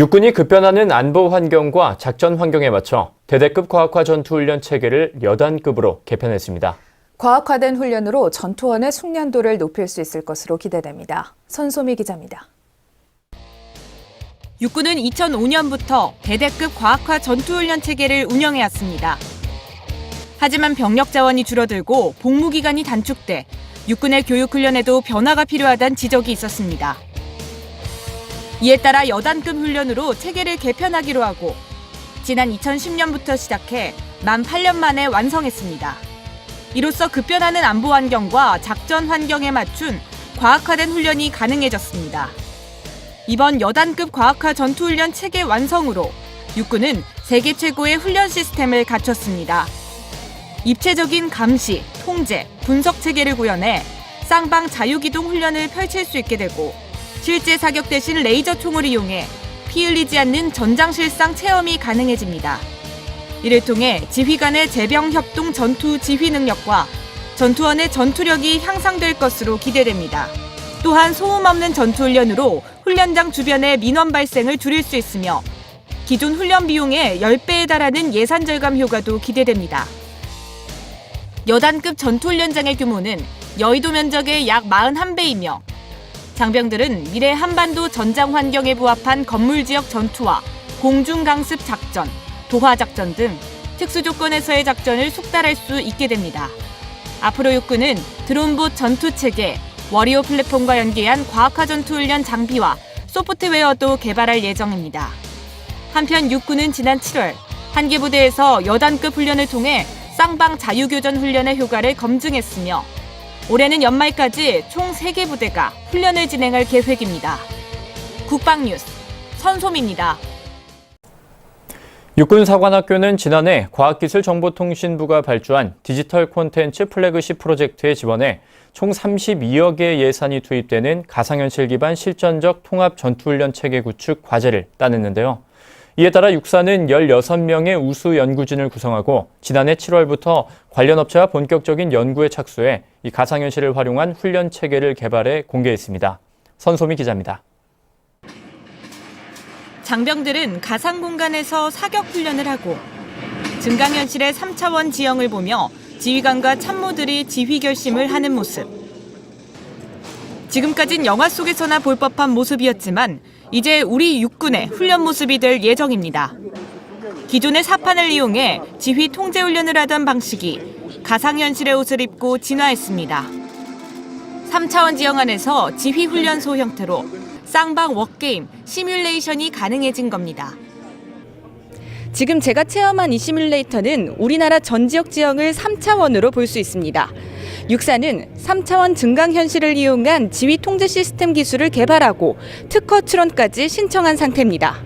육군이 급변하는 안보 환경과 작전 환경에 맞춰 대대급 과학화 전투 훈련 체계를 여단급으로 개편했습니다. 과학화된 훈련으로 전투원의 숙련도를 높일 수 있을 것으로 기대됩니다. 선소미 기자입니다. 육군은 2005년부터 대대급 과학화 전투훈련 체계를 운영해왔습니다. 하지만 병력 자원이 줄어들고 복무 기간이 단축돼 육군의 교육 훈련에도 변화가 필요하다는 지적이 있었습니다. 이에 따라 여단급 훈련으로 체계를 개편하기로 하고 지난 2010년부터 시작해 만 8년 만에 완성했습니다. 이로써 급변하는 안보 환경과 작전 환경에 맞춘 과학화된 훈련이 가능해졌습니다. 이번 여단급 과학화 전투훈련 체계 완성으로 육군은 세계 최고의 훈련 시스템을 갖췄습니다. 입체적인 감시, 통제, 분석 체계를 구현해 쌍방 자유기동 훈련을 펼칠 수 있게 되고 실제 사격 대신 레이저 총을 이용해 피 흘리지 않는 전장실상 체험이 가능해집니다. 이를 통해 지휘 간의 재병 협동 전투 지휘 능력과 전투원의 전투력이 향상될 것으로 기대됩니다. 또한 소음 없는 전투 훈련으로 훈련장 주변의 민원 발생을 줄일 수 있으며 기존 훈련 비용의 10배에 달하는 예산 절감 효과도 기대됩니다. 여단급 전투 훈련장의 규모는 여의도 면적의 약 41배이며 장병들은 미래 한반도 전장 환경에 부합한 건물 지역 전투와 공중 강습 작전, 도하 작전 등 특수 조건에서의 작전을 숙달할 수 있게 됩니다. 앞으로 육군은 드론봇 전투 체계, 워리어 플랫폼과 연계한 과학화 전투 훈련 장비와 소프트웨어도 개발할 예정입니다. 한편 육군은 지난 7월 한개 부대에서 여단급 훈련을 통해 쌍방 자유교전 훈련의 효과를 검증했으며 올해는 연말까지 총 3개 부대가 훈련을 진행할 계획입니다. 국방뉴스 선솜입니다. 육군사관학교는 지난해 과학기술정보통신부가 발주한 디지털 콘텐츠 플래그십 프로젝트에 지원해 총 32억 의 예산이 투입되는 가상현실 기반 실전적 통합 전투훈련 체계 구축 과제를 따냈는데요. 이에 따라 육사는 16명의 우수 연구진을 구성하고 지난해 7월부터 관련 업체와 본격적인 연구에 착수해 이 가상현실을 활용한 훈련 체계를 개발해 공개했습니다. 선소미 기자입니다. 장병들은 가상 공간에서 사격 훈련을 하고 증강현실의 3차원 지형을 보며 지휘관과 참모들이 지휘 결심을 하는 모습. 지금까진 영화 속에서나 볼 법한 모습이었지만 이제 우리 육군의 훈련 모습이 될 예정입니다. 기존의 사판을 이용해 지휘 통제 훈련을 하던 방식이 가상현실의 옷을 입고 진화했습니다. 3차원 지형 안에서 지휘 훈련소 형태로 쌍방 워게임, 시뮬레이션이 가능해진 겁니다. 지금 제가 체험한 이 시뮬레이터는 우리나라 전 지역 지형을 3차원으로 볼 수 있습니다. 육사는 3차원 증강 현실을 이용한 지휘 통제 시스템 기술을 개발하고 특허 출원까지 신청한 상태입니다.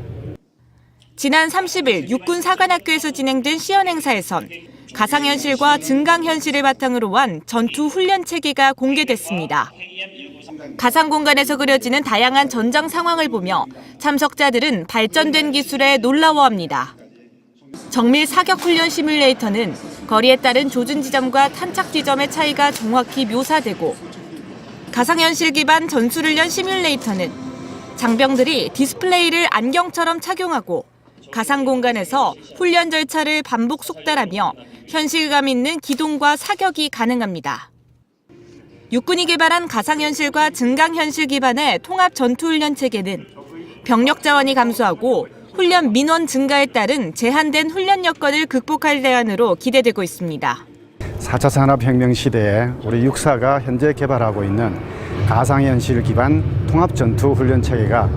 지난 30일 육군 사관학교에서 진행된 시연 행사에선 가상현실과 증강현실을 바탕으로 한 전투 훈련 체계가 공개됐습니다. 가상 공간에서 그려지는 다양한 전장 상황을 보며 참석자들은 발전된 기술에 놀라워합니다. 정밀 사격 훈련 시뮬레이터는 거리에 따른 조준 지점과 탄착 지점의 차이가 정확히 묘사되고 가상현실 기반 전술훈련 시뮬레이터는 장병들이 디스플레이를 안경처럼 착용하고 가상 공간에서 훈련 절차를 반복 속달하며 현실감 있는 기동과 사격이 가능합니다. 육군이 개발한 가상현실과 증강현실 기반의 통합 전투훈련 체계는 병력 자원이 감소하고 훈련 민원 증가에 따른 제한된 훈련 여건을 극복할 대안으로 기대되고 있습니다. 4차 산업혁명 시대에 우리 육사가 현재 개발하고 있는 가상현실 기반 통합전투 훈련 체계가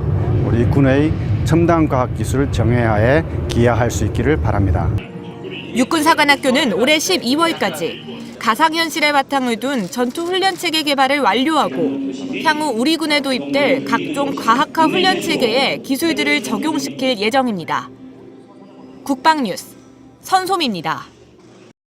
우리 군의 첨단 과학 기술 정회화에 기여할 수 있기를 바랍니다. 육군사관학교는 올해 12월까지 가상현실을 바탕을 둔 전투 훈련 체계 개발을 완료하고 향후 우리 군에 도입될 각종 과학화 훈련 체계에 기술들을 적용시킬 예정입니다. 국방뉴스 선솜입니다.